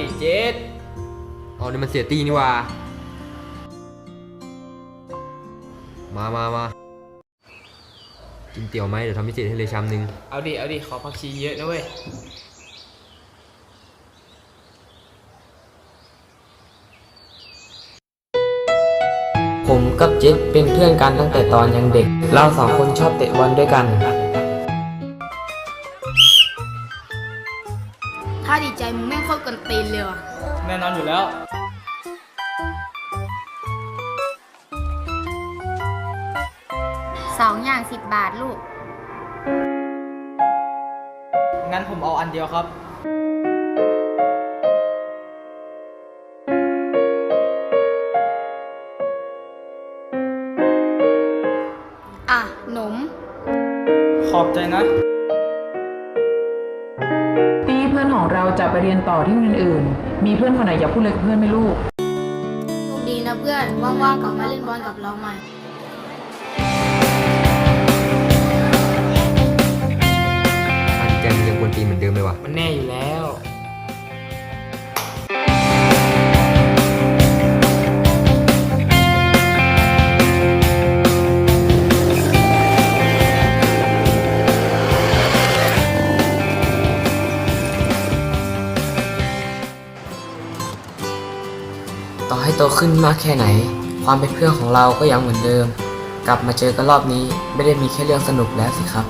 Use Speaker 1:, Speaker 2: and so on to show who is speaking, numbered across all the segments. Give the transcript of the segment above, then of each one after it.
Speaker 1: ฮ้ยเจ็ด
Speaker 2: อ๋อนี่มันเสียตีนี่หว่า มามามากินเตี๋ยวไหมเดี๋ยวทำพิเศษให้เลยชามนึง
Speaker 1: เอาดิ เอาดิ ขอผักชีเยอะนะเว้ย
Speaker 3: ผมกับเจษเป็นเพื่อนกันตั้งแต่ตอนยังเด็ก เราสองคนชอบเตะบอลด้วยกัน
Speaker 4: ดีใจมึงแม่งโคตรกันตีนเลยว่ะ
Speaker 1: แน่นอนอยู่แล้ว
Speaker 4: สองอย่างสิบบาทลูก
Speaker 1: งั้นผมเอาอันเดียวครับ
Speaker 4: อะ หนม
Speaker 1: ขอบใจนะ
Speaker 5: จะไปเรียนต่อที่โรงเรียนอื่น มีเพื่อนคนไหนอย่าพูดเลยกับเพื่อนไม่ลูก
Speaker 4: โชคดีนะเพื่อน ว่างๆกลับมาเล่นบอลกับเราใหม่
Speaker 3: โตขึ้นมากแค่ไหน ความเป็นเพื่อนของเราก็ยังเหมือนเดิม กลับมาเจอกันรอบนี้ไม่ได้มีแค่เรื่องสนุกแล้วสิครับ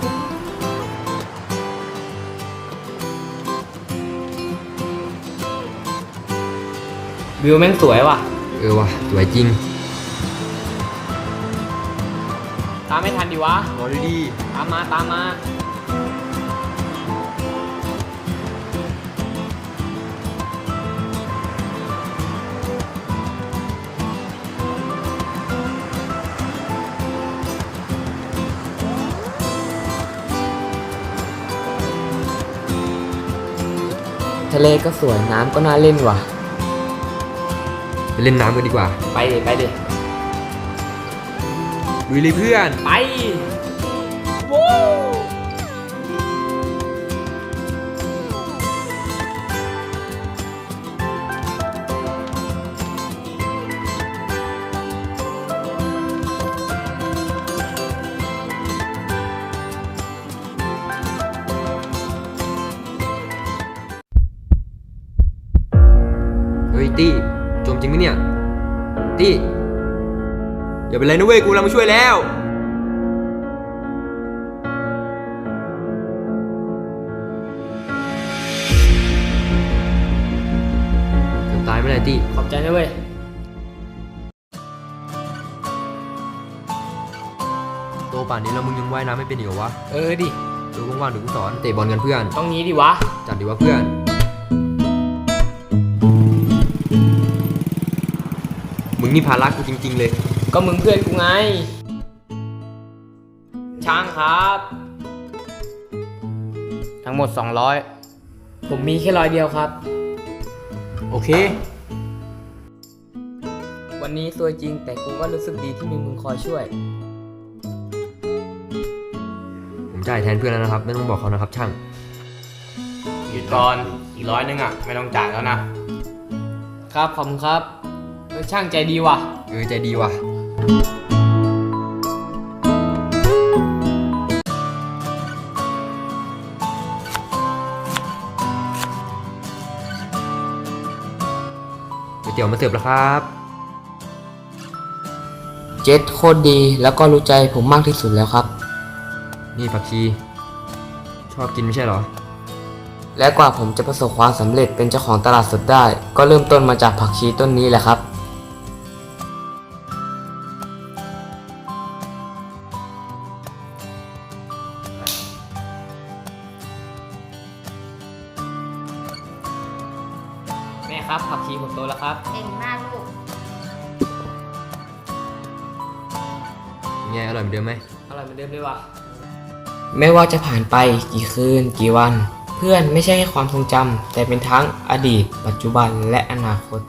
Speaker 1: วิวแม่งสวยว่ะ
Speaker 2: เออว่ะสวยจริง
Speaker 1: ตามไม่ทันดีวะ
Speaker 2: รอดี
Speaker 1: ตามมาตามมา
Speaker 3: ทะเลก็สวยน้ำก็น่าเล่นว่ะ
Speaker 2: ไปเล่นน้ำกันดีกว่า
Speaker 1: ไปดิไปดิ
Speaker 2: ลุยเลยเพื่อน
Speaker 1: ไปโตี้
Speaker 2: จมจริงไหมเนี่ย ตี้ อย่าเป็นไรนะเว้ยกูกำลังมาช่วยแล้ว เกือบตายไม่ได้ตี้
Speaker 1: ขอบใจนะเว้ย
Speaker 2: โตป่านนี้แล้วมึงยังว่ายน้ำไม่เป็นอีกเหรอวะ
Speaker 1: เออดิ
Speaker 2: เดี๋ยวว่างๆเดี๋ยวกูสอนเตะบอลกันเพื่อน
Speaker 1: ต้องงี้ดิวะ
Speaker 2: จัดดีวะเพื่อน งนี่ภาระกูจริง ๆ เลย
Speaker 1: ก็มึงเพื่อนกูไง ช้างครับ ทั้งหมด 200 ผมมีแค่ร้อยเดียวครับ
Speaker 2: โอเค
Speaker 1: วันนี้ซวยจริงแต่กูก็รู้สึกดีที่มีมึงคอยช่วย
Speaker 2: ผมจ่ายแทนเพื่อนแล้วนะครับ ไม่ต้องบอกเขานะครับช่าง
Speaker 6: หยุดก่อนอีกร้อยนึงอะ ไม่ต้องจ่ายแล้วนะ
Speaker 1: ครับ ขอบคุณครับเออช่างใจดีว่ะ
Speaker 2: เออใจดีว่ะ ก๋วยเตี๋ยวมาเสิร์ฟแล้วครับ
Speaker 3: เจษโคตรดีแล้วก็รู้ใจผมมากที่สุดแล้วครับ
Speaker 2: นี่ผักชี ชอบกินไม่ใช่เหรอ
Speaker 3: และกว่าผมจะประสบความสำเร็จเป็นเจ้าของตลาดสดได้ ก็เริ่มต้นมาจากผักชีต้นนี้แหละ
Speaker 1: ครับ
Speaker 4: เก่งมากลูก
Speaker 2: ไงอร่อยเหมือนเดิมไหม
Speaker 1: อร่อยเหมือนเดิมเลยว่ะ
Speaker 3: ไม่ว่าจะผ่านไปกี่คืนกี่วัน เพื่อนไม่ใช่แค่ความทรงจำแต่เป็นทั้งอดีต ปัจจุบันและอนาคต